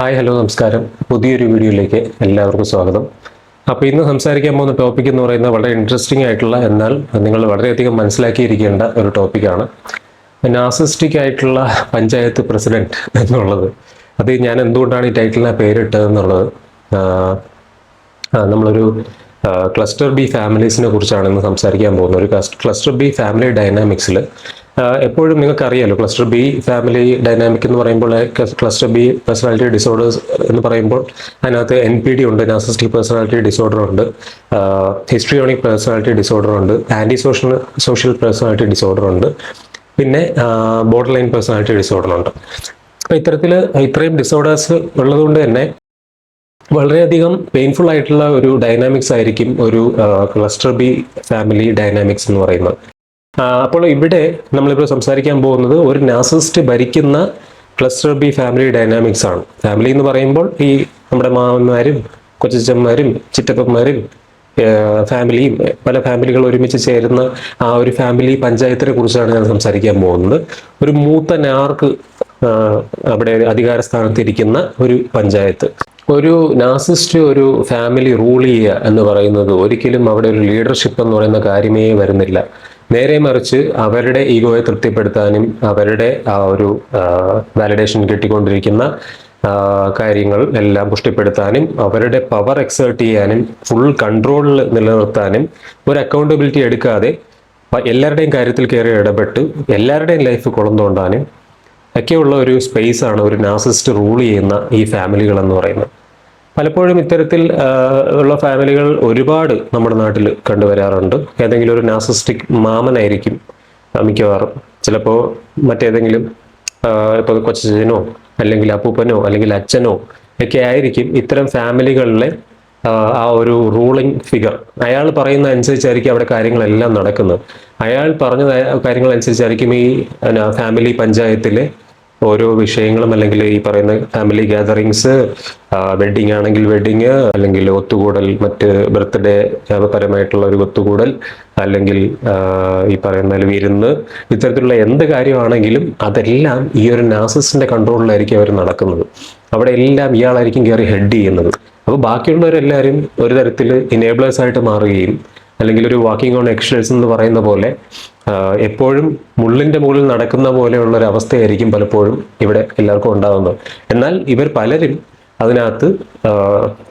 Hi hello നമസ്കാരം. പുതിയൊരു വീഡിയോയിലേക്ക് എല്ലാവർക്കും സ്വാഗതം. അപ്പോൾ ഇന്ന് സംസാരിക്കാൻ പോകുന്ന ടോപ്പിക് എന്ന് പറയുന്നത് വളരെ ഇൻട്രസ്റ്റിംഗ് ആയിട്ടുള്ള എന്നാൽ നിങ്ങൾ വളരെയധികം മനസ്സിലാക്കിയിരിക്കേണ്ട ഒരു ടോപ്പിക്കാണ് നാസിസ്റ്റിക് ആയിട്ടുള്ള പഞ്ചായത്ത് പ്രസിഡന്റ് എന്നുള്ളത്. അത് ഞാൻ എന്തുകൊണ്ടാണ് ഈ ടൈറ്റിലിനെ പേരിട്ടതെന്നുള്ളത് നമ്മളൊരു ക്ലസ്റ്റർ ബി ഫാമിലീസിനെ കുറിച്ചാണ് ഇന്ന് സംസാരിക്കാൻ പോകുന്നത്. ഒരു ക്ലസ്റ്റർ ബി ഫാമിലി ഡൈനാമിക്സിൽ എപ്പോഴും നിങ്ങൾക്ക് അറിയാലോ ക്ലസ്റ്റർ ബി ഫാമിലി ഡൈനാമിക് എന്ന് പറയുമ്പോൾ ക്ലസ്റ്റർ ബി പേഴ്സണാലിറ്റി ഡിസോർഡേഴ്സ് എന്ന് പറയുമ്പോൾ അതിനകത്ത് എൻ പി ഡി ഉണ്ട് നാസിസ്റ്റിക് പേഴ്സണാലിറ്റി ഡിസോർഡർ ഉണ്ട് ഹിസ്ട്രിയോണിക് പേഴ്സണാലിറ്റി ഡിസോർഡർ ഉണ്ട് anti social social personality disorder ഉണ്ട് പിന്നെ ബോർഡർ ലൈൻ പേഴ്സണാലിറ്റി ഡിസോർഡർ ഉണ്ട്. അപ്പോൾ ഇത്തരത്തിൽ ഇത്രയും ഡിസോർഡേഴ്സ് ഉള്ളതുകൊണ്ട് തന്നെ വളരെയധികം പെയിൻഫുൾ ആയിട്ടുള്ള ഒരു ഡൈനാമിക്സ് ആയിരിക്കും ഒരു ക്ലസ്റ്റർ ബി ഫാമിലി ഡൈനാമിക്സ് എന്ന് പറയുന്നത്. അപ്പോൾ ഇവിടെ നമ്മളിപ്പോൾ സംസാരിക്കാൻ പോകുന്നത് ഒരു നാസിസ്റ്റ് ഭരിക്കുന്ന ക്ലസ്റ്റർ ബി ഫാമിലി ഡൈനാമിക്സ് ആണ്. ഫാമിലി എന്ന് പറയുമ്പോൾ ഈ നമ്മുടെ മാമന്മാരും കൊച്ചച്ചന്മാരും ചിറ്റപ്പന്മാരും ഫാമിലിയും പല ഫാമിലികൾ ഒരുമിച്ച് ചേരുന്ന ആ ഒരു ഫാമിലി പഞ്ചായത്തിനെ കുറിച്ചാണ് ഞാൻ സംസാരിക്കാൻ പോകുന്നത്. ഒരു മൂത്ത നാർക്ക് അവിടെ അധികാര സ്ഥാനത്തിരിക്കുന്ന ഒരു പഞ്ചായത്ത്. ഒരു നാസിസ്റ്റ് ഒരു ഫാമിലി റൂൾ ചെയ്യുക എന്ന് പറയുന്നത് ഒരിക്കലും അവിടെ ഒരു ലീഡർഷിപ്പ് എന്ന് പറയുന്ന കാര്യമേ വരുന്നില്ല. നേരെ മറിച്ച് അവരുടെ ഈഗോയെ തൃപ്തിപ്പെടുത്താനും അവരുടെ ആ ഒരു വാലിഡേഷൻ കിട്ടിക്കൊണ്ടിരിക്കുന്ന കാര്യങ്ങൾ എല്ലാം പുഷ്ടിപ്പെടുത്താനും അവരുടെ പവർ എക്സേർട്ട് ചെയ്യാനും ഫുൾ കൺട്രോളിൽ നിലനിർത്താനും ഒരു അക്കൗണ്ടബിലിറ്റി എടുക്കാതെ എല്ലാവരുടെയും കാര്യത്തിൽ കയറി ഇടപെട്ട് എല്ലാവരുടെയും ലൈഫ് കുളം തോണ്ടാനും ഒക്കെയുള്ള ഒരു സ്പേസ് ആണ് ഒരു നാസിസ്റ്റ് റൂൾ ചെയ്യുന്ന ഈ ഫാമിലികൾ എന്ന് പറയുന്നത്. പലപ്പോഴും ഇത്തരത്തിൽ ഉള്ള ഫാമിലികൾ ഒരുപാട് നമ്മുടെ നാട്ടിൽ കണ്ടുവരാറുണ്ട്. ഏതെങ്കിലും ഒരു നാസിസ്റ്റിക് മാമനായിരിക്കും മിക്കവാറും. ചിലപ്പോൾ മറ്റേതെങ്കിലും ഇപ്പോൾ കൊച്ചനോ അല്ലെങ്കിൽ അപ്പൂപ്പനോ അല്ലെങ്കിൽ അച്ഛനോ ഒക്കെ ആയിരിക്കും ഇത്തരം ഫാമിലികളിലെ ആ, ഒരു റൂളിംഗ് ഫിഗർ അയാൾ പറയുന്ന അനുസരിച്ചായിരിക്കും അവിടെ കാര്യങ്ങളെല്ലാം നടക്കുന്നത്. അയാൾ പറഞ്ഞ കാര്യങ്ങൾ അനുസരിച്ചായിരിക്കും ഈ ഫാമിലി പഞ്ചായത്തിലെ ഓരോ വിഷയങ്ങളും അല്ലെങ്കിൽ ഈ പറയുന്ന ഫാമിലി ഗാദറിങ്സ് വെഡിങ് ആണെങ്കിൽ വെഡിങ് അല്ലെങ്കിൽ ഒത്തുകൂടൽ മറ്റ് ബർത്ത്ഡേ പരമായിട്ടുള്ള ഒരു ഒത്തുകൂടൽ അല്ലെങ്കിൽ ഈ പറയുന്ന വിരുന്ന് ഇത്തരത്തിലുള്ള എന്ത് കാര്യമാണെങ്കിലും അതെല്ലാം ഈ ഒരു നാസസിന്റെ കൺട്രോളിലായിരിക്കും അവർ നടക്കുന്നത്. അവിടെ എല്ലാം ഇയാളായിരിക്കും കയറി ഹെഡ് ചെയ്യുന്നത്. അപ്പോൾ ബാക്കിയുള്ളവരെല്ലാവരും ഒരു തരത്തിൽ ഇനേബിളേഴ്സ് ആയിട്ട് മാറുകയും അല്ലെങ്കിൽ ഒരു വാക്കിംഗ് ഓൺ എക്സ്റ്റേഴ്സ് എന്ന് പറയുന്ന പോലെ എപ്പോഴും മുള്ളിന്റെ മുകളിൽ നടക്കുന്ന പോലെയുള്ള ഒരു അവസ്ഥയായിരിക്കും പലപ്പോഴും ഇവിടെ എല്ലാവർക്കും ഉണ്ടാകുന്നത് എന്നാൽ ഇവർ പലരും അതിനകത്ത്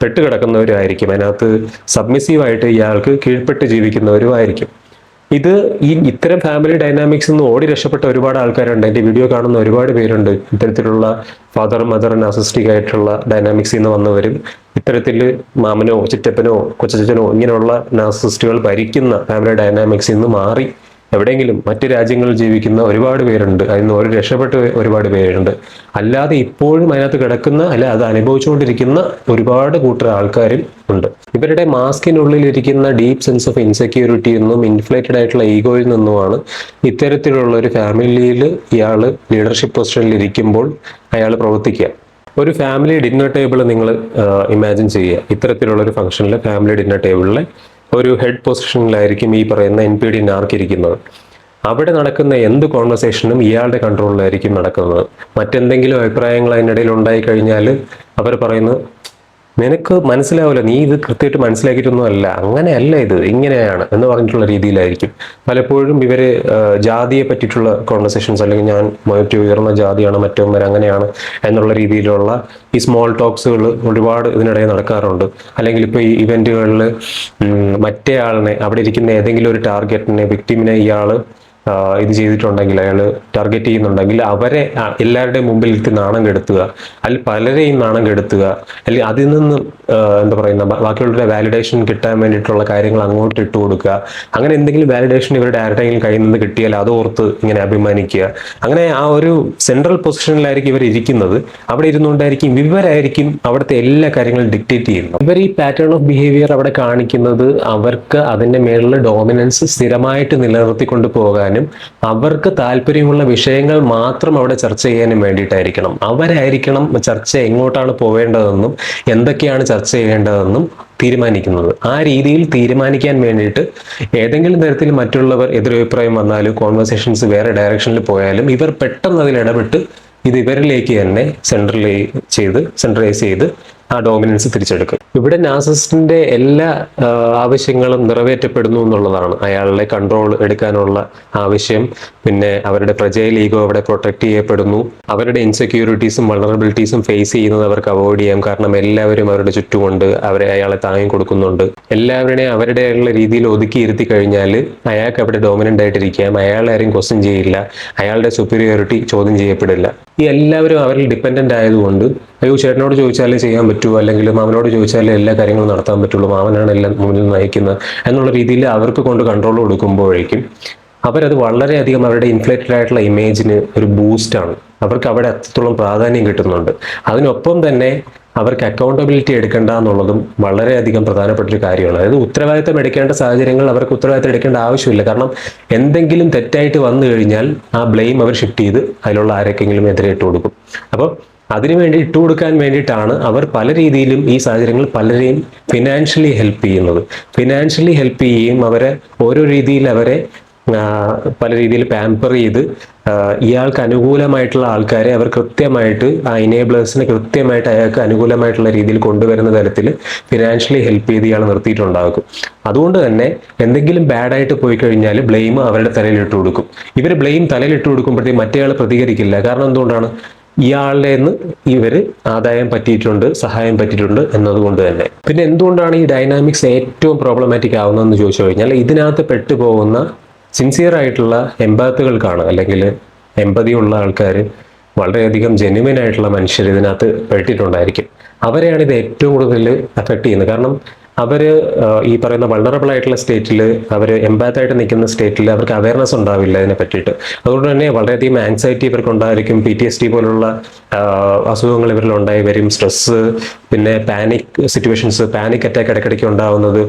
പെട്ടുകിടക്കുന്നവരും പെട്ടുകിടക്കുന്നവരുമായിരിക്കും. അതിനകത്ത് സബ്മിസീവായിട്ട് ഇയാൾക്ക് കീഴ്പ്പെട്ട് ജീവിക്കുന്നവരും ആയിരിക്കും ഇത് ഈ ഇത്തരം ഫാമിലി ഡൈനാമിക്സ് നിന്ന് ഓടി രക്ഷപ്പെട്ട ഒരുപാട് ആൾക്കാരുണ്ട്. എന്റെ വീഡിയോ കാണുന്ന ഒരുപാട് പേരുണ്ട്. ഇത്തരത്തിലുള്ള ഫാദർ മദർ അസിസ്റ്റിക് ആയിട്ടുള്ള ഡൈനാമിക്സിൽ നിന്ന് വന്നവരും ഇത്തരത്തിൽ മാമനോ ചിറ്റപ്പനോ കൊച്ചച്ചനോ ഇങ്ങനെയുള്ള നാസിസ്റ്റുകൾ ഭരിക്കുന്ന ഫാമിലി ഡൈനാമിക്സിൽ നിന്ന് മാറി. എവിടെയെങ്കിലും മറ്റു രാജ്യങ്ങളിൽ ജീവിക്കുന്ന ഒരുപാട് പേരുണ്ട്. അതിൽ നിന്ന് ഒരു രക്ഷപ്പെട്ട് ഒരുപാട് പേരുണ്ട്. അല്ലാതെ ഇപ്പോഴും അതിനകത്ത് കിടക്കുന്ന അല്ല അത് അനുഭവിച്ചുകൊണ്ടിരിക്കുന്ന ഒരുപാട് കൂട്ടർ ആൾക്കാരും ഉണ്ട്. ഇവരുടെ മാസ്കിനുള്ളിൽ ഇരിക്കുന്ന ഡീപ്പ് സെൻസ് ഓഫ് ഇൻസെക്യൂരിറ്റി എന്നും ഇൻഫ്ലേറ്റഡ് ആയിട്ടുള്ള ഈഗോയിൽ നിന്നുമാണ് ഇത്തരത്തിലുള്ള ഒരു ഫാമിലിയിൽ ഇയാൾ ലീഡർഷിപ്പ് പൊസിഷനിൽ ഇരിക്കുമ്പോൾ അയാൾ പ്രവർത്തിക്കുക. ഒരു ഫാമിലി ഡിന്നർ ടേബിൾ നിങ്ങൾ ഇമാജിൻ ചെയ്യുക. ഇത്തരത്തിലുള്ള ഒരു ഫംഗ്ഷനിൽ ഫാമിലി ഡിന്നർ ടേബിളിലെ ഒരു ഹെഡ് പൊസിഷനിലായിരിക്കും ഈ പറയുന്ന എൻ പി ഡി നാർക്കിരിക്കുന്നത് അവിടെ നടക്കുന്ന എന്ത് കോൺവെർസേഷനും ഇയാളുടെ കൺട്രോളിലായിരിക്കും നടക്കുന്നത്. മറ്റെന്തെങ്കിലും അഭിപ്രായങ്ങൾ അതിനിടയിൽ ഉണ്ടായി കഴിഞ്ഞാൽ അവർ പറയുന്നത് നിനക്ക് മനസ്സിലാവില്ല നീ ഇത് കൃത്യമായിട്ട് മനസ്സിലാക്കിയിട്ടൊന്നും അല്ല അങ്ങനെയല്ല ഇത്. ഇങ്ങനെയാണ് എന്ന് പറഞ്ഞിട്ടുള്ള രീതിയിലായിരിക്കും. പലപ്പോഴും ഇവർ ജാതിയെ പറ്റിയിട്ടുള്ള കോൺവെർസേഷൻസ് അല്ലെങ്കിൽ ഞാൻ മറ്റു ഉയർന്ന ജാതിയാണ് മറ്റവന്മാർ അങ്ങനെയാണ് എന്നുള്ള രീതിയിലുള്ള ഈ സ്മോൾ ടോക്സുകൾ ഒരുപാട് ഇതിനിടയിൽ നടക്കാറുണ്ട്. അല്ലെങ്കിൽ ഇപ്പോൾ ഈ ഇവന്റുകളിൽ മറ്റേ ആളിനെ അവിടെ ഇരിക്കുന്ന ഏതെങ്കിലും ഒരു ടാർഗറ്റിനെ വിക്ടിമിനെ ഇയാൾ ആ, ഇത് ചെയ്തിട്ടുണ്ടെങ്കിൽ അയാൾ ടാർഗറ്റ് ചെയ്യുന്നുണ്ടെങ്കിൽ അവരെ എല്ലാവരുടെയും മുമ്പിൽ ഇട്ട് നാണം കെടുത്തുക. അല്ലെങ്കിൽ പലരെയും നാണം കെടുത്തുക. അല്ലെങ്കിൽ അതിൽ നിന്ന് എന്താ പറയുന്ന ബാക്കിയുള്ളവരുടെ വാലിഡേഷൻ കിട്ടാൻ വേണ്ടിയിട്ടുള്ള കാര്യങ്ങൾ അങ്ങോട്ട് ഇട്ട് കൊടുക്കുക. അങ്ങനെ എന്തെങ്കിലും വാലിഡേഷൻ ഇവരുടെ ആരുടെയെങ്കിലും കയ്യിൽ നിന്ന് കിട്ടിയാൽ അത് ഓർത്ത് ഇങ്ങനെ അഭിമാനിക്കുക. അങ്ങനെ ആ ഒരു സെൻട്രൽ പൊസിഷനിലായിരിക്കും ഇവർ ഇരിക്കുന്നത്. അവിടെ ഇരുന്നുകൊണ്ടായിരിക്കും ഇവരായിരിക്കും അവിടുത്തെ എല്ലാ കാര്യങ്ങളും ഡിക്റ്റേറ്റ് ചെയ്യുന്നത്. ഇവർ ഈ പാറ്റേൺ ഓഫ് ബിഹേവിയർ അവിടെ കാണിക്കുന്നത് അവർക്ക് അതിന്റെ മേളിൽ ഡോമിനൻസ് സ്ഥിരമായിട്ട് നിലനിർത്തിക്കൊണ്ട് പോകാനും അവർക്ക് താല്പര്യമുള്ള വിഷയങ്ങൾ മാത്രം അവിടെ ചർച്ച ചെയ്യാനും വേണ്ടിയിട്ടായിരിക്കണം. അവരായിരിക്കണം ചർച്ച എങ്ങോട്ടാണ് പോവേണ്ടതെന്നും എന്തൊക്കെയാണ് ചർച്ച ചെയ്യേണ്ടതെന്നും തീരുമാനിക്കുന്നത്. ആ രീതിയിൽ തീരുമാനിക്കാൻ വേണ്ടിയിട്ട് ഏതെങ്കിലും തരത്തിൽ മറ്റുള്ളവർ എതിരഭിപ്രായം വന്നാലും കോൺവെർസേഷൻസ് വേറെ ഡയറക്ഷനിൽ പോയാലും ഇവർ പെട്ടെന്ന് അതിൽ ഇടപെട്ട് ഇത് ഇവരിലേക്ക് തന്നെ സെൻട്രലൈ ചെയ്ത് സെൻട്രലൈസ് ചെയ്ത് ആ ഡോമിനൻസ് തിരിച്ചെടുക്കും. ഇവിടെ നാസിസ്റ്റിന്റെ എല്ലാ ആവശ്യങ്ങളും നിറവേറ്റപ്പെടുന്നു എന്നുള്ളതാണ്. അയാളുടെ കൺട്രോൾ എടുക്കാനുള്ള ആവശ്യം. പിന്നെ അവരുടെ പ്രജയിൽ ഈഗോ അവിടെ പ്രൊട്ടക്ട് ചെയ്യപ്പെടുന്നു. അവരുടെ ഇൻസെക്യൂരിറ്റീസും വൾണറബിലിറ്റീസും ഫേസ് ചെയ്യുന്നത് അവർക്ക് അവോയ്ഡ് ചെയ്യാം. കാരണം എല്ലാവരും അവരുടെ ചുറ്റുമുണ്ട്. അവരെ അയാളെ താങ്ങി കൊടുക്കുന്നുണ്ട്. എല്ലാവരുടെയും അവരുടെയുള്ള രീതിയിൽ ഒതുക്കി ഇരുത്തി കഴിഞ്ഞാൽ അയാൾക്ക് അവിടെ ഡോമിനന്റ് ആയിട്ടിരിക്കാം. അയാളെ ആരും ക്വസ്റ്റ്യൻ ചെയ്യില്ല. അയാളുടെ സുപ്പീരിയോറിറ്റി ചോദ്യം ചെയ്യപ്പെടില്ല. ഈ എല്ലാവരും അവരിൽ ഡിപ്പെൻഡന്റ് ആയതുകൊണ്ട് അയ്യോ ചേട്ടനോട് ചോദിച്ചാലേ ചെയ്യാൻ പറ്റൂ അല്ലെങ്കിൽ മാമനോട് ചോദിച്ചാലേ എല്ലാ കാര്യങ്ങളും നടത്താൻ പറ്റുള്ളൂ മാമനാണ് എല്ലാം മുന്നിൽ നയിക്കുന്നത് എന്നുള്ള രീതിയിൽ അവർക്ക് കൊണ്ട് കൺട്രോൾ കൊടുക്കുമ്പോഴേക്കും അവരത് വളരെയധികം അവരുടെ ഇൻഫ്ലേറ്റഡ് ആയിട്ടുള്ള ഇമേജിന് ഒരു ബൂസ്റ്റാണ് അവർക്ക് അവിടെ അത്രത്തോളം പ്രാധാന്യം കിട്ടുന്നുണ്ട്. അതിനൊപ്പം തന്നെ അവർക്ക് അക്കൗണ്ടബിലിറ്റി എടുക്കേണ്ട എന്നുള്ളതും വളരെയധികം പ്രധാനപ്പെട്ട ഒരു കാര്യമാണ്. അതായത് ഉത്തരവാദിത്തം എടുക്കേണ്ട സാഹചര്യങ്ങൾ അവർക്ക് ഉത്തരവാദിത്തം എടുക്കേണ്ട ആവശ്യമില്ല. കാരണം എന്തെങ്കിലും തെറ്റായിട്ട് വന്നു കഴിഞ്ഞാൽ ആ ബ്ലെയിം അവർ ഷിഫ്റ്റ് ചെയ്ത് അതിലുള്ള ആരൊക്കെങ്കിലും എതിരെ ഇട്ട് കൊടുക്കും അപ്പോൾ അതിനുവേണ്ടി ഇട്ട് കൊടുക്കാൻ വേണ്ടിയിട്ടാണ് അവർ പല രീതിയിലും ഈ സാഹചര്യങ്ങളിൽ പലരെയും ഫിനാൻഷ്യലി ഹെൽപ്പ് ചെയ്യുന്നത്. ഫിനാൻഷ്യലി ഹെൽപ്പ് ചെയ്യുകയും അവരെ ഓരോ രീതിയിൽ അവരെ പല രീതിയിൽ പാമ്പർ ചെയ്ത് ഇയാൾക്ക് അനുകൂലമായിട്ടുള്ള ആൾക്കാരെ അവർ കൃത്യമായിട്ട് ആ ഇനേബിളേഴ്സിനെ കൃത്യമായിട്ട് അയാൾക്ക് അനുകൂലമായിട്ടുള്ള രീതിയിൽ കൊണ്ടുവരുന്ന തരത്തിൽ ഫിനാൻഷ്യലി ഹെൽപ്പ് ചെയ്ത് ഇയാൾ നിർത്തിയിട്ടുണ്ടാകും അതുകൊണ്ട് തന്നെ എന്തെങ്കിലും ബാഡായിട്ട് പോയി കഴിഞ്ഞാൽ ബ്ലെയിം അവരുടെ തലയിൽ ഇട്ട് കൊടുക്കും. ഇവർ ബ്ലെയിം തലയിൽ ഇട്ട് കൊടുക്കുമ്പോഴത്തേക്കും മറ്റേയാൾ പ്രതികരിക്കില്ല. കാരണം എന്തുകൊണ്ടാണ്? ഇയാളുടെ നിന്ന് ഇവർ ആദായം പറ്റിയിട്ടുണ്ട് സഹായം പറ്റിയിട്ടുണ്ട് എന്നതുകൊണ്ട് തന്നെ. പിന്നെ എന്തുകൊണ്ടാണ് ഈ ഡൈനാമിക്സ് ഏറ്റവും പ്രോബ്ലമാറ്റിക് ആവുന്നതെന്ന് ചോദിച്ചു കഴിഞ്ഞാൽ ഇതിനകത്ത് പെട്ടുപോകുന്ന സിൻസിയർ ആയിട്ടുള്ള എമ്പാത്തുകൾക്കാണ് അല്ലെങ്കിൽ എമ്പതി ഉള്ള ആൾക്കാർ വളരെയധികം ജെന്യുവൻ ആയിട്ടുള്ള മനുഷ്യർ ഇതിനകത്ത് പെട്ടിട്ടുണ്ടായിരിക്കും. അവരെയാണ് ഇത് ഏറ്റവും കൂടുതൽ അഫക്റ്റ് ചെയ്യുന്നത്. കാരണം അവർ ഈ പറയുന്ന വൾണറബിൾ ആയിട്ടുള്ള സ്റ്റേറ്റിൽ അവർ എംബാത്തായിട്ട് നിൽക്കുന്ന സ്റ്റേറ്റിൽ അവർക്ക് അവയർനെസ് ഉണ്ടാവില്ല ഇതിനെ പറ്റിയിട്ട്. അതുകൊണ്ട് തന്നെ വളരെയധികം ആൻസൈറ്റി ഇവർക്ക് ഉണ്ടായിരിക്കും. പി ടി എസ് ടി പോലുള്ള അസുഖങ്ങൾ ഇവരിൽ ഉണ്ടായി വരും. സ്ട്രെസ്സ് പിന്നെ പാനിക് സിറ്റുവേഷൻസ് പാനിക് അറ്റാക്ക് ഇടയ്ക്കിടയ്ക്ക് ഉണ്ടാവുന്നത്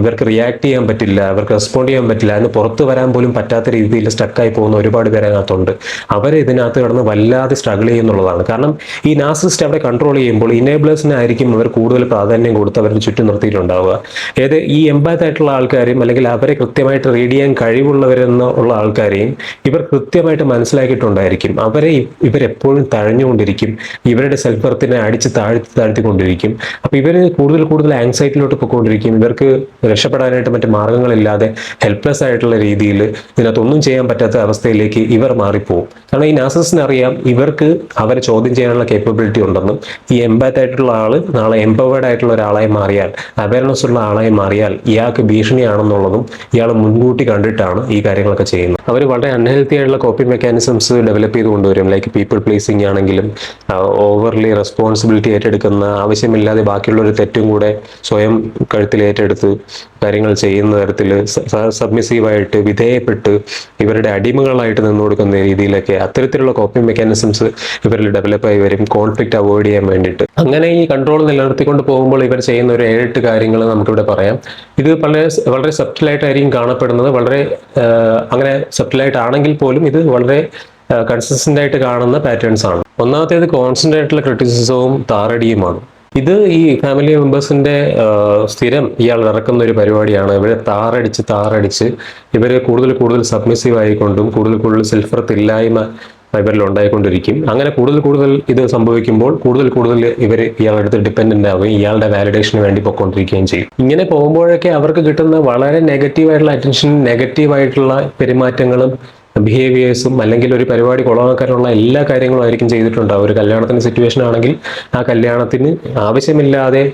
ഇവർക്ക് റിയാക്ട് ചെയ്യാൻ പറ്റില്ല അവർക്ക് റെസ്പോണ്ട് ചെയ്യാൻ പറ്റില്ല അതിന് പുറത്ത് വരാൻ പോലും പറ്റാത്ത രീതിയിൽ സ്റ്റക്കായി പോകുന്ന ഒരുപാട് പേര് അതിനകത്തുണ്ട്. അവർ ഇതിനകത്ത് കിടന്ന് വല്ലാതെ സ്ട്രഗിൾ ചെയ്യുന്നുള്ളതാണ് കാരണം ഈ നാസിസ്റ്റ് അവിടെ കൺട്രോൾ ചെയ്യുമ്പോൾ ഇനേബിളേഴ്സിനായിരിക്കും അവർ കൂടുതൽ പ്രാധാന്യം കൊടുത്ത് അവരുടെ ചുറ്റും നിർത്തിയിട്ടുണ്ടാവുക ഏത് ഈ എംബാത്ത് ആയിട്ടുള്ള ആൾക്കാരെയും അല്ലെങ്കിൽ അവരെ കൃത്യമായിട്ട് റീഡ് ചെയ്യാൻ കഴിവുള്ളവരെന്ന് ഉള്ള ആൾക്കാരെയും ഇവർ കൃത്യമായിട്ട് മനസ്സിലാക്കിയിട്ടുണ്ടായിരിക്കും. അവരെ ഇവരെപ്പോഴും തഴഞ്ഞുകൊണ്ടിരിക്കും. ഇവരുടെ സെൽഫ് വർത്തിനെ അടിച്ച് താഴ്ത്തി താഴ്ത്തിക്കൊണ്ടിരിക്കും. അപ്പോൾ ഇവർ കൂടുതൽ കൂടുതൽ ആങ്സൈറ്റിലോട്ട് പോയിക്കൊണ്ടിരിക്കും. ഇവർക്ക് രക്ഷപ്പെടാനായിട്ട് മറ്റ് മാർഗങ്ങളില്ലാതെ ഹെൽപ്ലെസ് ആയിട്ടുള്ള രീതിയിൽ ഇതിനകത്തൊന്നും ചെയ്യാൻ പറ്റാത്ത അവസ്ഥയിലേക്ക് ഇവർ മാറിപ്പോവും. കാരണം ഈ നാസസിന് അറിയാം ഇവർക്ക് അവരെ ചോദ്യം ചെയ്യാനുള്ള കേപ്പബിലിറ്റി ഉണ്ടെന്നും ഈ എംപാത്ത് ആയിട്ടുള്ള ആൾ നാളെ എംപവേർഡ് ആയിട്ടുള്ള ഒരാളായി മാറിയാൽ അവയർനെസ് ഉള്ള ആളായി മാറിയാൽ ഇയാൾക്ക് ഭീഷണിയാണെന്നുള്ളതും ഇയാൾ മുൻകൂട്ടി കണ്ടിട്ടാണ് ഈ കാര്യങ്ങളൊക്കെ ചെയ്യുന്നത്. അവർ വളരെ അൺഹെൽത്തി ആയിട്ടുള്ള കോപ്പി മെക്കാനിസംസ് ഡെവലപ്പ് ചെയ്ത് കൊണ്ടുവരും. ലൈക്ക് പീപ്പിൾ പ്ലേസിംഗ് ആണെങ്കിലും ഓവർലി റെസ്പോൺസിബിലിറ്റി ഏറ്റെടുക്കുന്ന ആവശ്യമില്ലാതെ ബാക്കിയുള്ള ഒരു തെറ്റും കൂടെ സ്വയം കഴുത്തിൽ ഏറ്റെടുത്ത് കാര്യങ്ങൾ ചെയ്യുന്ന തരത്തിൽ സബ്മിസീവായിട്ട് വിധേയപ്പെട്ട് ഇവരുടെ അടിമകളായിട്ട് നിന്ന് കൊടുക്കുന്ന രീതിയിലൊക്കെ അത്തരത്തിലുള്ള കോപ്പി മെക്കാനിസംസ് ഇവരിൽ ഡെവലപ്പായി വരും. കോൺഫ്ലിക്റ്റ് അവോയ്ഡ് ചെയ്യാൻ വേണ്ടിയിട്ട്. അങ്ങനെ ഈ കൺട്രോൾ നിലനിർത്തിക്കൊണ്ട് പോകുമ്പോൾ ഇവർ ചെയ്യുന്ന ഒരു ഏഴെട്ട് കാര്യങ്ങൾ നമുക്കിവിടെ പറയാം. ഇത് വളരെ വളരെ സബ്റ്റിലായിട്ടായിരിക്കും കാണപ്പെടുന്നത്. വളരെ അങ്ങനെ സബ്റ്റിലായിട്ടാണെങ്കിൽ പോലും ഇത് വളരെ കൺസിസ്റ്റന്റ് ആയിട്ട് കാണുന്ന പാറ്റേൺസ് ആണ്. ഒന്നാമത്തേത് കോൺസ്റ്റന്റ് ആയിട്ടുള്ള ക്രിറ്റിസിസവും താറടിയുമാണ്. ഇത് ഈ ഫാമിലി മെമ്പേഴ്സിന്റെ സ്ഥിരം ഇയാൾ ഇറക്കുന്ന ഒരു പരിപാടിയാണ്. ഇവരെ താറടിച്ച് താറടിച്ച് ഇവർ കൂടുതൽ കൂടുതൽ സബ്മിസീവ് ആയിക്കൊണ്ടും കൂടുതൽ കൂടുതൽ സെൽഫ് വർത്ത് ഇല്ലായ്മ ഇവരിൽ ഉണ്ടായിക്കൊണ്ടിരിക്കും അങ്ങനെ കൂടുതൽ കൂടുതൽ ഇത് സംഭവിക്കുമ്പോൾ കൂടുതൽ കൂടുതൽ ഇവർ ഇയാളുടെ അടുത്ത് ഡിപ്പെൻഡന്റ് ആവുകയും ഇയാളുടെ വാലിഡേഷന് വേണ്ടി പൊയ്ക്കൊണ്ടിരിക്കുകയും ചെയ്യും. ഇങ്ങനെ പോകുമ്പോഴൊക്കെ അവർക്ക് കിട്ടുന്ന വളരെ നെഗറ്റീവ് ആയിട്ടുള്ള അറ്റൻഷൻ നെഗറ്റീവ് ആയിട്ടുള്ള പെരുമാറ്റങ്ങളും ബിഹേവിയേഴ്സും അല്ലെങ്കിൽ ഒരു പരിപാടി കുളമാക്കാനുള്ള എല്ലാ കാര്യങ്ങളും ആയിരിക്കും ചെയ്തിട്ടുണ്ടാവും ഒരു കല്യാണത്തിന്റെ സിറ്റുവേഷൻ ആണെങ്കിൽ ആ കല്യാണത്തിന് ആവശ്യമില്ലാതെ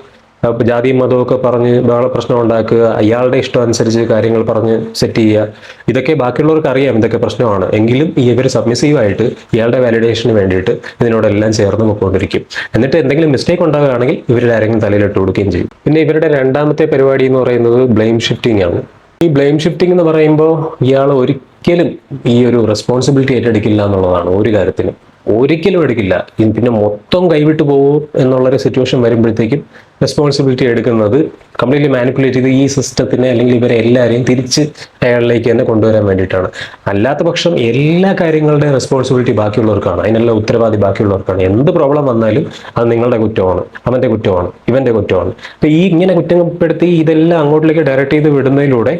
ജാതിയും മതവും ഒക്കെ പറഞ്ഞ് ബഹള പ്രശ്നം ഉണ്ടാക്കുക അയാളുടെ ഇഷ്ടം അനുസരിച്ച് കാര്യങ്ങൾ പറഞ്ഞ് സെറ്റ് ചെയ്യുക ഇതൊക്കെ ബാക്കിയുള്ളവർക്ക് അറിയാം ഇതൊക്കെ പ്രശ്നമാണ്. എങ്കിലും ഇവർ സബ്മിസീവായിട്ട് ഇയാളുടെ വാലിഡേഷന് വേണ്ടിയിട്ട് ഇതിനോടെല്ലാം ചേർന്ന് പോയിക്കൊണ്ടിരിക്കും. എന്നിട്ട് എന്തെങ്കിലും മിസ്റ്റേക്ക് ഉണ്ടാകുകയാണെങ്കിൽ ഇവരുടെ ആരെങ്കിലും തലയിലിട്ട് കൊടുക്കുകയും ചെയ്യും. പിന്നെ ഇവരുടെ രണ്ടാമത്തെ പരിപാടി എന്ന് പറയുന്നത് ബ്ലെയിം ഷിഫ്റ്റിംഗ് ആണ്. ഈ ബ്ലെയിം ഷിഫ്റ്റിംഗ് എന്ന് പറയുമ്പോൾ ഇയാൾ ഒരിക്കലും ഈ ഒരു റെസ്പോൺസിബിലിറ്റി ഏറ്റെടുക്കില്ല എന്നുള്ളതാണ് ഒരു കാര്യത്തിലും. ഒരിക്കലും എടുക്കില്ല. പിന്നെ മൊത്തം കൈവിട്ട് പോകും എന്നുള്ളൊരു സിറ്റുവേഷൻ വരുമ്പോഴത്തേക്കും റെസ്പോൺസിബിലിറ്റി എടുക്കുന്നത് കംപ്ലീറ്റ്ലി മാനിപ്പുലേറ്റ് ചെയ്ത് ഈ സിസ്റ്റത്തിനെ അല്ലെങ്കിൽ ഇവരെ എല്ലാവരെയും തിരിച്ച് അയാളിലേക്ക് തന്നെ കൊണ്ടുവരാൻ വേണ്ടിയിട്ടാണ്. അല്ലാത്ത പക്ഷം എല്ലാ കാര്യങ്ങളുടെയും റെസ്പോൺസിബിലിറ്റി ബാക്കിയുള്ളവർക്കാണ്. അതിനെല്ലാം ഉത്തരവാദി ബാക്കിയുള്ളവർക്കാണ്. എന്ത് പ്രോബ്ലം വന്നാലും അത് നിങ്ങളുടെ കുറ്റമാണ്. അവന്റെ കുറ്റമാണ്. ഇവന്റെ കുറ്റമാണ്. അപ്പൊ ഈ ഇങ്ങനെ കുറ്റപ്പെടുത്തി ഇതെല്ലാം അങ്ങോട്ടിലേക്ക് ഡയറക്റ്റ് ചെയ്ത് വിടുന്നതിലൂടെ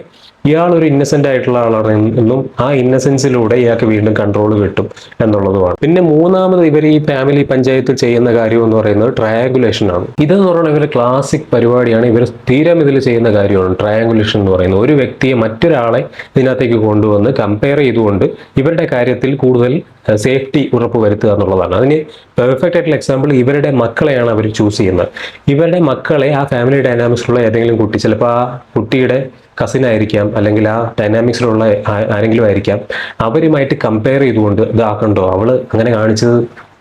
ഇയാൾ ഒരു ഇന്നസെന്റ് ആയിട്ടുള്ള ആളാണ് എന്നും ആ ഇന്നസെൻസിലൂടെ ഇയാൾക്ക് വീണ്ടും കൺട്രോൾ കിട്ടും എന്നുള്ളതുമാണ്. പിന്നെ മൂന്നാമത് ഇവർ ഈ ഫാമിലി പഞ്ചായത്ത് ചെയ്യുന്ന കാര്യം എന്ന് പറയുന്നത് ട്രയാങ്കുലേഷൻ ആണ്. ഇതെന്ന് പറയുന്നത് ഇവർ ക്ലാസിക് പരിപാടിയാണ്. ഇവർ സ്ഥിരം ഇതിൽ ചെയ്യുന്ന കാര്യമാണ്. ട്രയാങ്കുലേഷൻ എന്ന് പറയുന്നത്. ഒരു വ്യക്തിയെ മറ്റൊരാളെ ഇതിനകത്തേക്ക് കൊണ്ടുവന്ന് കമ്പയർ ചെയ്തുകൊണ്ട് ഇവരുടെ കാര്യത്തിൽ കൂടുതൽ സേഫ്റ്റി ഉറപ്പ് വരുത്തുക എന്നുള്ളതാണ്. അതിന് പെർഫെക്റ്റ് ആയിട്ടുള്ള എക്സാമ്പിൾ ഇവരുടെ മക്കളെയാണ് അവർ ചൂസ് ചെയ്യുന്നത്. ഇവരുടെ മക്കളെ ആ ഫാമിലി ഡൈനാമിക്സിലുള്ള ഏതെങ്കിലും കുട്ടി ചിലപ്പോൾ ആ കുട്ടിയുടെ കസിൻ ആയിരിക്കാം അല്ലെങ്കിൽ ആ ഡൈനാമിക്സിലുള്ള ആരെങ്കിലും ആയിരിക്കാം. അവരുമായിട്ട് കമ്പയർ ചെയ്തുകൊണ്ട് ഇതാക്കണ്ടോ അവൾ അങ്ങനെ കാണിച്ചത്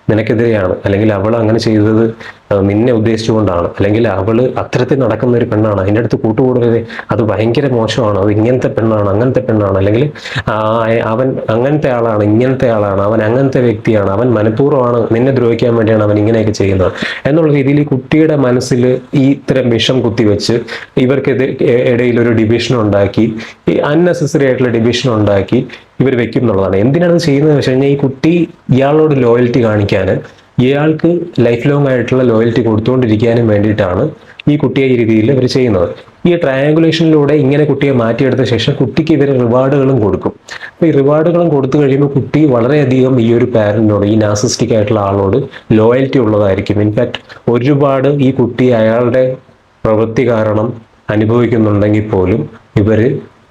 നിനക്കെതിരെയാണ്. അല്ലെങ്കിൽ അവൾ അങ്ങനെ ചെയ്തത് നിന്നെ ഉദ്ദേശിച്ചുകൊണ്ടാണ്. അല്ലെങ്കിൽ അവൾ അത്തരത്തിൽ നടക്കുന്ന ഒരു പെണ്ണാണ്. അതിന്റെ അടുത്ത് കൂട്ടുകൂടരുത്. അത് ഭയങ്കര മോശമാണ്. അത് ഇങ്ങനത്തെ പെണ്ണാണ് അങ്ങനത്തെ പെണ്ണാണ്. അല്ലെങ്കിൽ അവൻ അങ്ങനത്തെ ആളാണ് ഇങ്ങനത്തെ ആളാണ് അവൻ അങ്ങനത്തെ വ്യക്തിയാണ് അവൻ മനഃപൂർവമാണ് നിന്നെ ദ്രോഹിക്കാൻ വേണ്ടിയാണ് അവൻ ഇങ്ങനെയൊക്കെ ചെയ്യുന്നത്. എന്നുള്ള രീതിയിൽ ഈ കുട്ടിയുടെ മനസ്സിൽ ഈ ഇത്തരം വിഷം കുത്തിവെച്ച് ഇവർക്കെതിരെ ഇടയിൽ ഒരു ഡിവിഷൻ ഉണ്ടാക്കി ഈ അൺനെസസറി ആയിട്ടുള്ള ഡിവിഷൻ ഉണ്ടാക്കി ഇവർ വെക്കും എന്നുള്ളതാണ്. എന്തിനാണ് ചെയ്യുന്നത് വെച്ച് കഴിഞ്ഞാൽ ഈ കുട്ടി ഇയാളോട് ലോയൽറ്റി കാണിക്കാൻ ഇയാൾക്ക് ലൈഫ് ലോങ് ആയിട്ടുള്ള ലോയൽറ്റി കൊടുത്തുകൊണ്ടിരിക്കാനും വേണ്ടിയിട്ടാണ് ഈ കുട്ടിയെ ഈ രീതിയിൽ ഇവർ ചെയ്യുന്നത്. ഈ ട്രയാങ്കുലേഷനിലൂടെ ഇങ്ങനെ കുട്ടിയെ മാറ്റിയെടുത്ത ശേഷം കുട്ടിക്ക് ഇവർ റിവാർഡുകളും കൊടുക്കും. അപ്പോൾ ഈ റിവാർഡുകളും കൊടുത്തു കഴിയുമ്പോൾ കുട്ടി വളരെയധികം ഈ ഒരു പാരന്റിനോട് ഈ നാസിസ്റ്റിക് ആയിട്ടുള്ള ആളോട് ലോയൽറ്റി ഉള്ളതായിരിക്കും. ഇൻഫാക്ട് ഒരുപാട് ഈ കുട്ടി അയാളുടെ പ്രവൃത്തി കാരണം അനുഭവിക്കുന്നുണ്ടെങ്കിൽ പോലും ഇവർ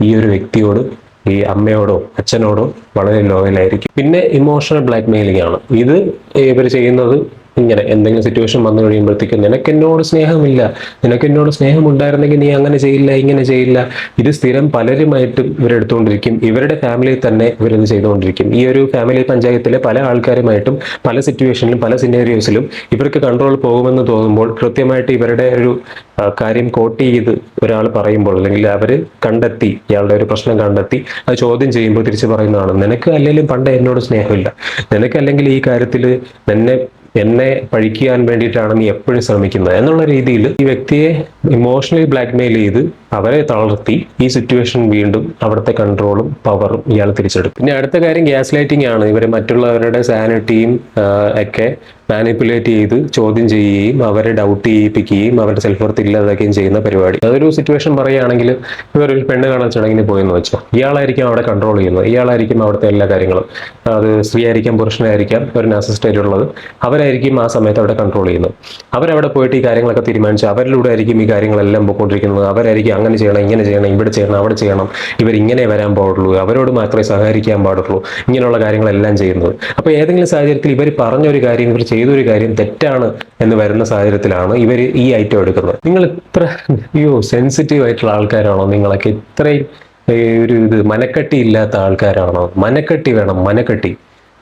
ഈ ഒരു വ്യക്തിയോട് ഈ അമ്മയോടോ അച്ഛനോടോ വളരെ ലോയലായിരിക്കും പിന്നെ ഇമോഷണൽ ബ്ലാക്ക് മെയിലിംഗ് ആണ്. ഇത് ഇവർ ചെയ്യുന്നത് ഇങ്ങനെ എന്തെങ്കിലും സിറ്റുവേഷൻ വന്നു കഴിയുമ്പോഴത്തേക്കും നിനക്ക് എന്നോട് സ്നേഹമില്ല നിനക്ക് എന്നോട് സ്നേഹം ഉണ്ടായിരുന്നെങ്കിൽ നീ അങ്ങനെ ചെയ്യില്ല ഇങ്ങനെ ചെയ്യില്ല. ഇത് സ്ഥിരം പലരുമായിട്ടും ഇവരെടുത്തുകൊണ്ടിരിക്കും. ഇവരുടെ ഫാമിലിയിൽ തന്നെ ഇവരിത് ചെയ്തുകൊണ്ടിരിക്കും. ഈ ഒരു ഫാമിലി പഞ്ചായത്തിലെ പല ആൾക്കാരുമായിട്ടും പല സിറ്റുവേഷനിലും പല സിനേറിയോസിലും ഇവർക്ക് കൺട്രോൾ പോകുമെന്ന് തോന്നുമ്പോൾ കൃത്യമായിട്ട് ഇവരുടെ ഒരു കാര്യം കോട്ട് ചെയ്ത് ഒരാൾ പറയുമ്പോൾ അല്ലെങ്കിൽ അവർ കണ്ടെത്തി ഇയാളുടെ ഒരു പ്രശ്നം കണ്ടെത്തി അത് ചോദ്യം ചെയ്യുമ്പോൾ തിരിച്ചു പറയുന്നതാണ് നിനക്ക് അല്ലെങ്കിലും പണ്ട് എന്നോട് സ്നേഹമില്ല. നിനക്ക് അല്ലെങ്കിൽ ഈ കാര്യത്തിൽ നിന്നെ എന്നെ പഴിക്കാൻ വേണ്ടിയിട്ടാണ് നീ എപ്പോഴും ശ്രമിക്കുന്നത് എന്നുള്ള രീതിയിൽ ഈ വ്യക്തിയെ ഇമോഷണലി ബ്ലാക്ക്മെയിൽ ചെയ്ത് അവരെ തളർത്തി ഈ സിറ്റുവേഷൻ വീണ്ടും അവിടുത്തെ കൺട്രോളും പവറും ഇയാൾ തിരിച്ചെടുക്കും. പിന്നെ അടുത്ത കാര്യം ഗ്യാസ് ലൈറ്റിംഗ് ആണ്. ഇവർ മറ്റുള്ളവരുടെ സാനിറ്റിയും ഒക്കെ മാനിപ്പുലേറ്റ് ചെയ്ത് ചോദ്യം ചെയ്യുകയും അവരെ ഡൗട്ട് ചെയ്യിപ്പിക്കുകയും അവരുടെ സെൽഫ് വർത്ത് ഇല്ലാതാക്കുകയും ചെയ്യുന്ന പരിപാടി. അതൊരു സിറ്റുവേഷൻ പറയുകയാണെങ്കിൽ ഇവർ ഒരു പെണ്ണ് കാണാൻ ചടങ്ങിന് പോയെന്ന് വെച്ചോ. ഇയാളായിരിക്കും അവിടെ കൺട്രോൾ ചെയ്യുന്നത്. ഇയാളായിരിക്കും അവിടുത്തെ എല്ലാ കാര്യങ്ങളും. അത് സ്ത്രീ ആയിരിക്കാം പുരുഷനായിരിക്കാം ഒരു നാസിസ്റ്റായിട്ടുള്ളത് അവരായിരിക്കും ആ സമയത്ത് അവിടെ കൺട്രോൾ ചെയ്യുന്നത്. അവരവിടെ പോയിട്ട് ഈ കാര്യങ്ങളൊക്കെ തീരുമാനിച്ച് അവരിലൂടെ ആയിരിക്കും ഈ കാര്യങ്ങളെല്ലാം പോയിക്കൊണ്ടിരിക്കുന്നത് അവരായിരിക്കും അങ്ങനെ ചെയ്യണം ഇങ്ങനെ ചെയ്യണം ഇവിടെ ചെയ്യണം അവിടെ ചെയ്യണം. ഇവർ ഇങ്ങനെ വരാൻ പാടുള്ളൂ. അവരോട് മാത്രമേ സഹകരിക്കാൻ പാടുള്ളൂ. ഇങ്ങനെയുള്ള കാര്യങ്ങളെല്ലാം ചെയ്യുന്നത്. അപ്പോൾ ഏതെങ്കിലും സാഹചര്യത്തിൽ ഇവർ പറഞ്ഞൊരു കാര്യം ഇവർ ചെയ്തൊരു കാര്യം തെറ്റാണ് എന്ന് വരുന്ന സാഹചര്യത്തിലാണ് ഇവർ ഈ ഐറ്റം എടുക്കുന്നത്. നിങ്ങൾ ഇത്ര അയ്യോ സെൻസിറ്റീവ് ആയിട്ടുള്ള ആൾക്കാരാണോ? നിങ്ങളൊക്കെ ഇത്രയും ഒരു ഇത് മനക്കട്ടി ഇല്ലാത്ത ആൾക്കാരാണോ? മനക്കട്ടി വേണം മനക്കട്ടി.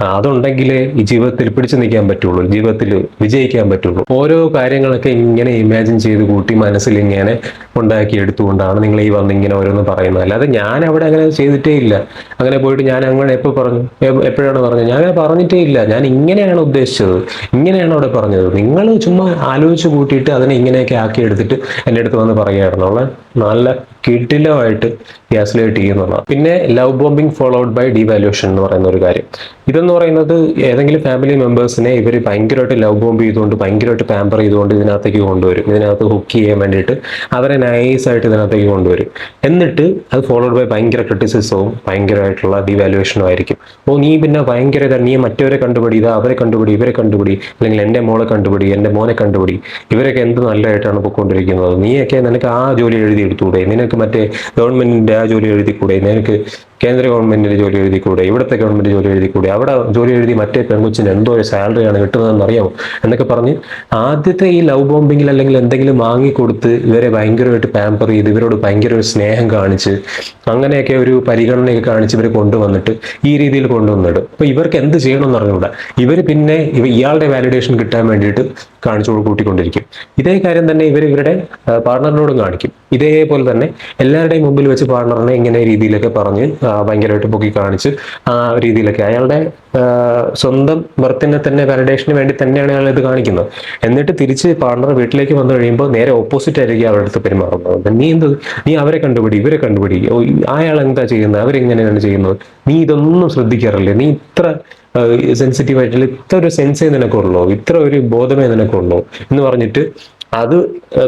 അതുണ്ടെങ്കിലേ ഈ ജീവിതത്തിൽ പിടിച്ചു നിൽക്കാൻ പറ്റുള്ളൂ ജീവിതത്തിൽ വിജയിക്കാൻ പറ്റുള്ളൂ. ഓരോ കാര്യങ്ങളൊക്കെ ഇങ്ങനെ ഇമാജിൻ ചെയ്ത് കൂട്ടി മനസ്സിൽ ഇങ്ങനെ ഉണ്ടാക്കി എടുത്തുകൊണ്ടാണ് നിങ്ങൾ ഈ വന്നിങ്ങനെ ഓരോന്ന് പറയുന്നത്. അല്ലാതെ ഞാൻ അവിടെ അങ്ങനെ ചെയ്തിട്ടേ ഇല്ല. അങ്ങനെ പോയിട്ട് ഞാൻ അങ്ങനെ എപ്പോൾ പറഞ്ഞു? എപ്പോഴാണ് പറഞ്ഞത്? ഞാൻ അങ്ങനെ പറഞ്ഞിട്ടേ ഇല്ല. ഞാൻ ഇങ്ങനെയാണ് ഉദ്ദേശിച്ചത്. ഇങ്ങനെയാണ് അവിടെ പറഞ്ഞത്. നിങ്ങൾ ചുമ്മാ ആലോചിച്ച് കൂട്ടിയിട്ട് അതിനെ ഇങ്ങനെയൊക്കെ ആക്കി എടുത്തിട്ട് എന്റെ അടുത്ത് വന്ന് പറയുകയായിരുന്നു. അവളെ നല്ല കിട്ടിലമായിട്ട് ഗ്യാസിലേറ്റ് ചെയ്യുന്നതാണ് പിന്നെ love bombing followed by devaluation എന്ന് പറയുന്ന ഒരു കാര്യം. ഇതെന്ന് പറയുന്നത് ഏതെങ്കിലും ഫാമിലി മെമ്പേഴ്സിനെ ഇവർ ഭയങ്കരമായിട്ട് ലവ് ബോംബ് ചെയ്തുകൊണ്ട് ഭയങ്കരമായിട്ട് പാമ്പർ ചെയ്തുകൊണ്ട് ഇതിനകത്തേക്ക് കൊണ്ടുവരും. ഇതിനകത്ത് ഹുക്ക് ചെയ്യാൻ വേണ്ടിയിട്ട് അവരെ നൈസായിട്ട് ഇതിനകത്തേക്ക് കൊണ്ടുവരും. എന്നിട്ട് അത് ഫോളോഡ് ബൈ ഭയങ്കര ക്രിറ്റിസിസവും ഭയങ്കരമായിട്ടുള്ള ഡിവാലുവേഷനും ആയിരിക്കും. ഓ നീ പിന്നെ ഭയങ്കര നീ മറ്റവരെ കണ്ടുപിടി ഇതാ അവരെ കണ്ടുപിടി ഇവരെ കണ്ടുപിടി അല്ലെങ്കിൽ എന്റെ മോളെ കണ്ടുപിടി എന്റെ മോനെ കണ്ടുപിടി ഇവരൊക്കെ എന്ത് നല്ലതായിട്ടാണ് പൊയ്ക്കൊണ്ടിരിക്കുന്നത്? നീയൊക്കെ നിനക്ക് ആ ജോലി എഴുതി എടുത്തുകൂടെ നിനക്ക് മറ്റേ ഗവൺമെന്റിന്റെ ആ ജോലി എഴുതിക്കൂടെ? നിനക്ക് കേന്ദ്ര ഗവൺമെന്റിന് ജോലി എഴുതി കൂടെ ഇവിടുത്തെ ഗവൺമെന്റ് ജോലി എഴുതി കൂടെ അവിടെ ജോലി എഴുതി മറ്റേ പെൺകൊച്ചിന് എന്തോ ഒരു സാലറിയാണ് കിട്ടുന്നതെന്ന് അറിയാമോ എന്നൊക്കെ പറഞ്ഞ് ആദ്യത്തെ ഈ ലവ് ബോംബിങ്ങിൽ അല്ലെങ്കിൽ എന്തെങ്കിലും വാങ്ങിക്കൊടുത്ത് ഇവരെ ഭയങ്കരമായിട്ട് പാമ്പർ ചെയ്ത് ഇവരോട് ഭയങ്കര ഒരു സ്നേഹം കാണിച്ച് അങ്ങനെയൊക്കെ ഒരു പരിഗണനയൊക്കെ കാണിച്ച് ഇവരെ കൊണ്ടുവന്നിട്ട് ഈ രീതിയിൽ കൊണ്ടുവന്നിടും. അപ്പൊ ഇവർക്ക് എന്ത് ചെയ്യണമെന്ന് അറിഞ്ഞൂടാ ഇവർ പിന്നെ ഇയാളുടെ വാലിഡേഷൻ കിട്ടാൻ വേണ്ടിയിട്ട് കാണിച്ചു കൂട്ടിക്കൊണ്ടിരിക്കും. ഇതേ കാര്യം തന്നെ ഇവർ ഇവരുടെ പാർട്ണറിനോടും കാണിക്കും. ഇതേപോലെ തന്നെ എല്ലാവരുടെയും മുമ്പിൽ വെച്ച് പാർട്ണറിനെ ഇങ്ങനെ രീതിയിലൊക്കെ പറഞ്ഞ് ഭയങ്കരമായിട്ട് പൊക്കി കാണിച്ച് ആ രീതിയിലൊക്കെ അയാളുടെ സ്വന്തം ബർത്തിനെ തന്നെ വാലിഡേഷന് വേണ്ടി തന്നെയാണ് അയാൾ ഇത് കാണിക്കുന്നത്. എന്നിട്ട് തിരിച്ച് പാർട്ണർ വീട്ടിലേക്ക് വന്നു കഴിയുമ്പോൾ നേരെ ഓപ്പോസിറ്റ് ആയിരിക്കും അവരുടെ അടുത്ത് പെരുമാറുന്നത്. നീ എന്ത് നീ അവരെ കണ്ടുപിടി ഇവരെ കണ്ടുപിടി. അയാൾ എന്താ ചെയ്യുന്നത്? അവരെങ്ങനെയാണ് ചെയ്യുന്നത്? നീ ഇതൊന്നും ശ്രദ്ധിക്കാറില്ലേ. നീ ഇത്ര സെൻസിറ്റീവ് ആയിട്ടുള്ള ഇത്ര ഒരു സെൻസേ നിനക്കുള്ളൂ. ഇത്ര ഒരു ബോധമേ നിനക്കുള്ളൂ എന്ന് പറഞ്ഞിട്ട് അത്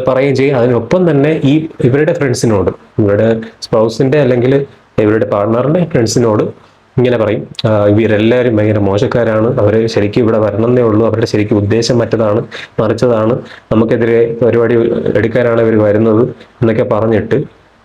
പറയുകയും ചെയ്യും. അതിനൊപ്പം തന്നെ ഈ ഇവരുടെ ഫ്രണ്ട്സിനോട് ഇവരുടെ സ്പൗസിന്റെ അല്ലെങ്കിൽ ഇവരുടെ പാർട്ട്ണറിന്റെ ഫ്രണ്ട്സിനോട് ഇങ്ങനെ പറയും. "ആ, ഇവരെല്ലാവരും ഭയങ്കര മോശക്കാരാണ്. അവർ ശരിക്കും ഇവിടെ വരണമെന്നേ ഉള്ളൂ. അവരുടെ ശരിക്കും ഉദ്ദേശം മറ്റതാണ് മറിച്ചതാണ്. നമുക്കെതിരെ പരിപാടി എടുക്കാനാണ് ഇവർ വരുന്നത് എന്നൊക്കെ പറഞ്ഞിട്ട്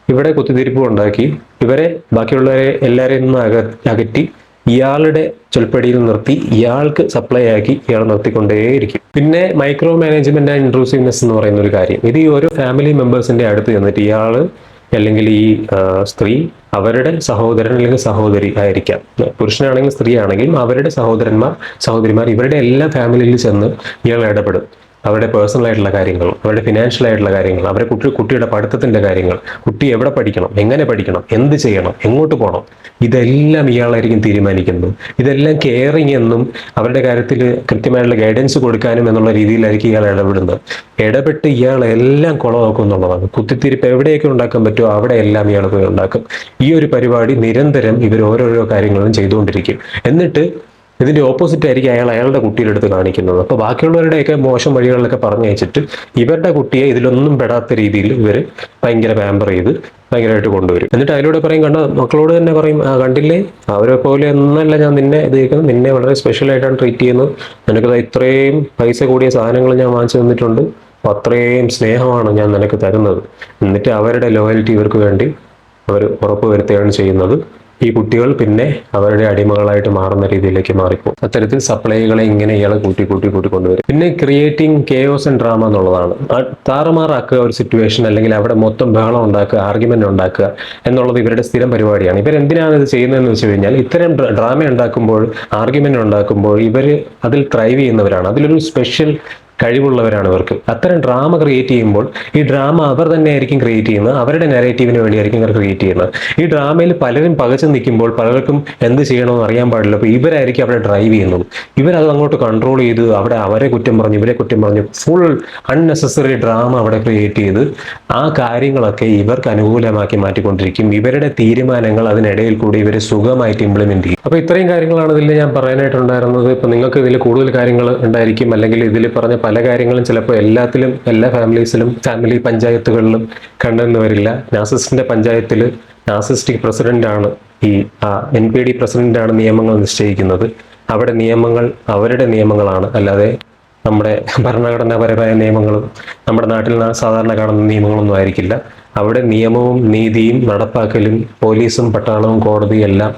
ഇവിടെ കുത്തിത്തിരിപ്പ് ഉണ്ടാക്കി. ഇവരെ ബാക്കിയുള്ളവരെ എല്ലാവരെയും നിന്ന് അക അകറ്റി ഇയാളുടെ ചൊൽപ്പടിയിൽ നിർത്തി ഇയാൾക്ക് സപ്ലൈ ആക്കി ഇയാൾ നിർത്തിക്കൊണ്ടേയിരിക്കും. പിന്നെ മൈക്രോ മാനേജ്മെന്റ് ആൻഡ് ഇൻട്രൂസീവ്നെസ് എന്ന് പറയുന്ന ഒരു കാര്യം. ഇത് ഈ ഓരോ ഫാമിലി മെമ്പേഴ്സിന്റെ അടുത്ത് ചെന്നിട്ട് ഇയാൾ അല്ലെങ്കിൽ ഈ സ്ത്രീ അവരുടെ സഹോദരൻ അല്ലെങ്കിൽ സഹോദരി ആയിരിക്കാം. പുരുഷനാണെങ്കിൽ സ്ത്രീ ആണെങ്കിലും അവരുടെ സഹോദരന്മാർ സഹോദരിമാർ ഇവരുടെ എല്ലാ ഫാമിലിയിൽ ചെന്ന് ഇയാൾ ഇടപെടും. അവരുടെ പേഴ്സണൽ ആയിട്ടുള്ള കാര്യങ്ങൾ അവരുടെ ഫിനാൻഷ്യൽ ആയിട്ടുള്ള കാര്യങ്ങൾ അവരുടെ കുട്ടി കുട്ടിയുടെ പഠിത്തത്തിന്റെ കാര്യങ്ങൾ കുട്ടി എവിടെ പഠിക്കണം എങ്ങനെ പഠിക്കണം എന്ത് ചെയ്യണം എങ്ങോട്ട് പോകണം ഇതെല്ലാം ഇയാളായിരിക്കും തീരുമാനിക്കുന്നത്. ഇതെല്ലാം കെയറിങ് എന്നും അവരുടെ കാര്യത്തിൽ കൃത്യമായിട്ടുള്ള ഗൈഡൻസ് കൊടുക്കാനും എന്നുള്ള രീതിയിലായിരിക്കും ഇയാൾ ഇടപെടുന്നത്. ഇടപെട്ട് ഇയാൾ എല്ലാം കുളമാക്കും എന്നുള്ളതാണ്. കുത്തിത്തിരിപ്പ് എവിടെയൊക്കെ ഉണ്ടാക്കാൻ പറ്റുമോ അവിടെ എല്ലാം ഇയാൾ പോയി ഉണ്ടാക്കും. ഈ ഒരു പരിപാടി നിരന്തരം ഇവർ ഓരോരോ കാര്യങ്ങളും ചെയ്തുകൊണ്ടിരിക്കും. എന്നിട്ട് ഇതിന്റെ ഓപ്പോസിറ്റ് ആയിരിക്കും അയാൾ അയാളുടെ കുട്ടിയുടെ അടുത്ത് കാണിക്കുന്നത്. അപ്പോൾ ബാക്കിയുള്ളവരുടെയൊക്കെ മോശം വഴികളിലൊക്കെ പറഞ്ഞു വെച്ചിട്ട് ഇവരുടെ കുട്ടിയെ ഇതിലൊന്നും പെടാത്ത രീതിയിൽ ഇവർ ഭയങ്കര പാമ്പർ ചെയ്ത് ഭയങ്കരമായിട്ട് കൊണ്ടുവരും. എന്നിട്ട് അതിലൂടെ പറയും കണ്ട മക്കളോട് തന്നെ പറയും "ആ, കണ്ടില്ലേ? അവരെ പോലെ ഒന്നല്ല ഞാൻ നിന്നെ ഇത് ചെയ്യുന്നത് നിന്നെ വളരെ സ്പെഷ്യൽ ആയിട്ടാണ് ട്രീറ്റ് ചെയ്യുന്നത്. നിനക്ക് ഇത്രയും പൈസ കൂടിയ സാധനങ്ങൾ ഞാൻ വാങ്ങിച്ചു തന്നിട്ടുണ്ട്. അത്രയും സ്നേഹമാണ് ഞാൻ നിനക്ക് തരുന്നത്. എന്നിട്ട് അവരുടെ ലോയൽറ്റി ഇവർക്ക് വേണ്ടി അവർ ഉറപ്പ് വരുത്തുകയാണ് ചെയ്യുന്നത്. ഈ കുട്ടികൾ പിന്നെ അവരുടെ അടിമകളായിട്ട് മാറുന്ന രീതിയിലേക്ക് മാറിപ്പോകും. അത്തരത്തിൽ സപ്ലൈകളെ ഇങ്ങനെ ഇയാളെ കൂട്ടി കൂട്ടി കൂട്ടി കൊണ്ടുവരും. പിന്നെ ക്രിയേറ്റിംഗ് കെയോസ് ആൻഡ് ഡ്രാമ എന്നുള്ളതാണ്. താറുമാറാക്കുക ഒരു സിറ്റുവേഷൻ അല്ലെങ്കിൽ അവിടെ മൊത്തം ബഹളം ഉണ്ടാക്കുക ആർഗ്യുമെന്റ് ഉണ്ടാക്കുക എന്നുള്ളത് ഇവരുടെ സ്ഥിരം പരിപാടിയാണ്. ഇവരെന്തിനാണ് ഇത് ചെയ്യുന്നതെന്ന് വെച്ച് കഴിഞ്ഞാൽ ഇത്തരം ഡ്രാമ ഉണ്ടാക്കുമ്പോൾ ആർഗ്യുമെന്റ് ഉണ്ടാക്കുമ്പോൾ ഇവർ അതിൽ ത്രൈവ് ചെയ്യുന്നവരാണ്. അതിലൊരു സ്പെഷ്യൽ കഴിവുള്ളവരാണ് ഇവർക്ക്. അത്തരം ഡ്രാമ ക്രിയേറ്റ് ചെയ്യുമ്പോൾ ഈ ഡ്രാമ അവർ തന്നെ ആയിരിക്കും ക്രിയേറ്റ് ചെയ്യുന്നത്. അവരുടെ നെറേറ്റീവിന് വേണ്ടിയായിരിക്കും അവർ ക്രിയേറ്റ് ചെയ്യുന്നത്. ഈ ഡ്രാമയിൽ പലരും പകച്ചു നിൽക്കുമ്പോൾ പലർക്കും എന്ത് ചെയ്യണമെന്ന് അറിയാൻ പാടില്ല. അപ്പോൾ ഇവരായിരിക്കും അവിടെ ഡ്രൈവ് ചെയ്യുന്നത്. ഇവരത് അങ്ങോട്ട് കൺട്രോൾ ചെയ്ത് അവിടെ അവരെ കുറ്റം പറഞ്ഞു ഇവരെ കുറ്റം പറഞ്ഞു ഫുൾ അൺനെസസറി ഡ്രാമ അവിടെ ക്രിയേറ്റ് ചെയ്ത് ആ കാര്യങ്ങളൊക്കെ ഇവർക്ക് അനുകൂലമാക്കി മാറ്റിക്കൊണ്ടിരിക്കും. ഇവരുടെ തീരുമാനങ്ങൾ അതിനിടയിൽ കൂടി ഇവരെ സുഖമായിട്ട് ഇംപ്ലിമെന്റ് ചെയ്യും. അപ്പോൾ ഇത്രയും കാര്യങ്ങളാണ് ഇതിൽ ഞാൻ പറയാനായിട്ടുണ്ടായിരുന്നത്. ഇപ്പോൾ നിങ്ങൾക്ക് ഇതിൽ കൂടുതൽ കാര്യങ്ങൾ ഉണ്ടായിരിക്കും. അല്ലെങ്കിൽ ഇതിൽ പറഞ്ഞ പല കാര്യങ്ങളും ചിലപ്പോൾ എല്ലാത്തിലും എല്ലാ ഫാമിലീസിലും ഫാമിലി പഞ്ചായത്തുകളിലും കണ്ടെന്ന് വരില്ല. നാസിസ്റ്റിന്റെ പഞ്ചായത്തിൽ നാസിസ്റ്റിക് പ്രസിഡന്റ് ആണ് ഈ എൻ പി ഡി പ്രസിഡന്റ് ആണ് നിയമങ്ങൾ നിശ്ചയിക്കുന്നത്. അവിടെ നിയമങ്ങൾ അവരുടെ നിയമങ്ങളാണ്. അല്ലാതെ നമ്മുടെ ഭരണഘടനാപരമായ നിയമങ്ങളും നമ്മുടെ നാട്ടിൽ സാധാരണ കാണുന്ന നിയമങ്ങളൊന്നും ആയിരിക്കില്ല. അവിടെ നിയമവും നീതിയും നടപ്പാക്കലും പോലീസും പട്ടാളവും കോടതിയും എല്ലാം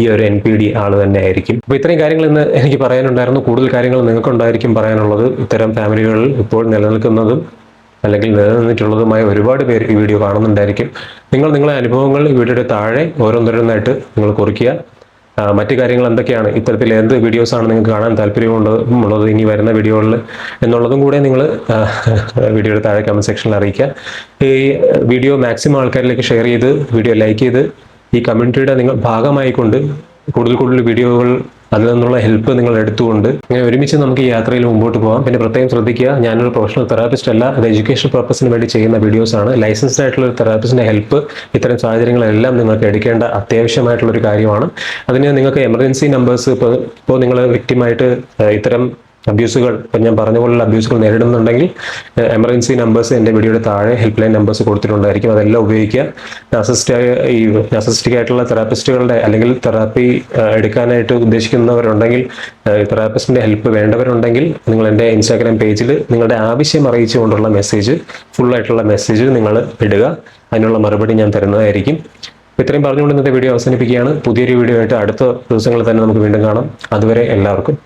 ഈ ഒരു എൻ പി ഡി ആൾ തന്നെ ആയിരിക്കും. അപ്പൊ ഇത്രയും കാര്യങ്ങൾ ഇന്ന് എനിക്ക് പറയാനുണ്ടായിരുന്നു. കൂടുതൽ കാര്യങ്ങൾ നിങ്ങൾക്കുണ്ടായിരിക്കും പറയാനുള്ളത്. ഇത്തരം ഫാമിലികളിൽ ഇപ്പോൾ നിലനിൽക്കുന്നതും അല്ലെങ്കിൽ നിലനിന്നിട്ടുള്ളതുമായ ഒരുപാട് പേര് ഈ വീഡിയോ കാണുന്നുണ്ടായിരിക്കും. നിങ്ങൾ നിങ്ങളെ അനുഭവങ്ങൾ ഈ വീഡിയോയുടെ താഴെ ഓരോന്നോരോന്നായിട്ട് നിങ്ങൾ കുറിക്കുക. മറ്റു കാര്യങ്ങൾ എന്തൊക്കെയാണ്? ഇത്തരത്തിൽ എന്ത് വീഡിയോസാണ് നിങ്ങൾക്ക് കാണാൻ താല്പര്യമുള്ളത് ഉള്ളത് ഇനി വരുന്ന വീഡിയോകളിൽ എന്നുള്ളതും കൂടെ നിങ്ങൾ വീഡിയോയുടെ താഴെ കമന്റ് സെക്ഷനിൽ അറിയിക്കുക. ഈ വീഡിയോ മാക്സിമം ആൾക്കാരിലേക്ക് ഷെയർ ചെയ്ത് വീഡിയോ ലൈക്ക് ചെയ്ത് ഈ കമ്മ്യൂണിറ്റിയുടെ നിങ്ങൾ ഭാഗമായിക്കൊണ്ട് കൂടുതൽ കൂടുതൽ വീഡിയോകൾ അതിൽ നിന്നുള്ള ഹെൽപ്പ് നിങ്ങൾ എടുത്തുകൊണ്ട് ഇങ്ങനെ ഒരുമിച്ച് നമുക്ക് ഈ യാത്രയിൽ മുമ്പോട്ട് പോകാം പിന്നെ പ്രത്യേകം ശ്രദ്ധിക്കുക ഞാനൊരു പ്രൊഫഷണൽ തെറാപ്പിസ്റ്റ് അല്ല. അത് എഡ്യൂക്കേഷൻ പർപ്പസിന് വേണ്ടി ചെയ്യുന്ന വീഡിയോസ് ആണ്. ലൈസൻസ്ഡ് ആയിട്ടുള്ള ഒരു തെറാപ്പിസ്റ്റിന്റെ ഹെൽപ്പ് ഇത്തരം സാഹചര്യങ്ങളെല്ലാം നിങ്ങൾക്ക് എടുക്കേണ്ട അത്യാവശ്യമായിട്ടുള്ള ഒരു കാര്യമാണ്. അതിന് നിങ്ങൾക്ക് എമർജൻസി നമ്പേഴ്സ് ഇപ്പോൾ ഇപ്പോൾ നിങ്ങൾ വ്യക്തിമായിട്ട് ഇത്തരം അബ്യൂസുകൾ ഇപ്പം ഞാൻ പറഞ്ഞ പോലുള്ള അബ്യൂസുകൾ നേരിടുന്നുണ്ടെങ്കിൽ എമർജൻസി നമ്പേഴ്സ് എന്റെ വീഡിയോയുടെ താഴെ ഹെൽപ്പ് ലൈൻ നമ്പേഴ്സ് കൊടുത്തിട്ടുണ്ടായിരിക്കും. അതെല്ലാം ഉപയോഗിക്കുക. നാസിസ്റ്റ് ഈ നാസിസ്റ്റിക് ആയിട്ടുള്ള തെറാപ്പിസ്റ്റുകളുടെ അല്ലെങ്കിൽ തെറാപ്പി എടുക്കാനായിട്ട് ഉദ്ദേശിക്കുന്നവരുണ്ടെങ്കിൽ തെറാപ്പിസ്റ്റിന്റെ ഹെൽപ്പ് വേണ്ടവരുണ്ടെങ്കിൽ നിങ്ങൾ എന്റെ ഇൻസ്റ്റാഗ്രാം പേജിൽ നിങ്ങളുടെ ആവശ്യം അറിയിച്ചുകൊണ്ടുള്ള മെസ്സേജ് ഫുള്ളായിട്ടുള്ള മെസ്സേജ് നിങ്ങൾ ഇടുക. അതിനുള്ള മറുപടി ഞാൻ തരുന്നതായിരിക്കും. ഇത്രയും പറഞ്ഞുകൊണ്ട് ഇന്നത്തെ വീഡിയോ അവസാനിപ്പിക്കുകയാണ്. പുതിയൊരു വീഡിയോ ആയിട്ട് അടുത്ത ദിവസങ്ങളിൽ തന്നെ നമുക്ക് വീണ്ടും കാണാം. അതുവരെ എല്ലാവർക്കും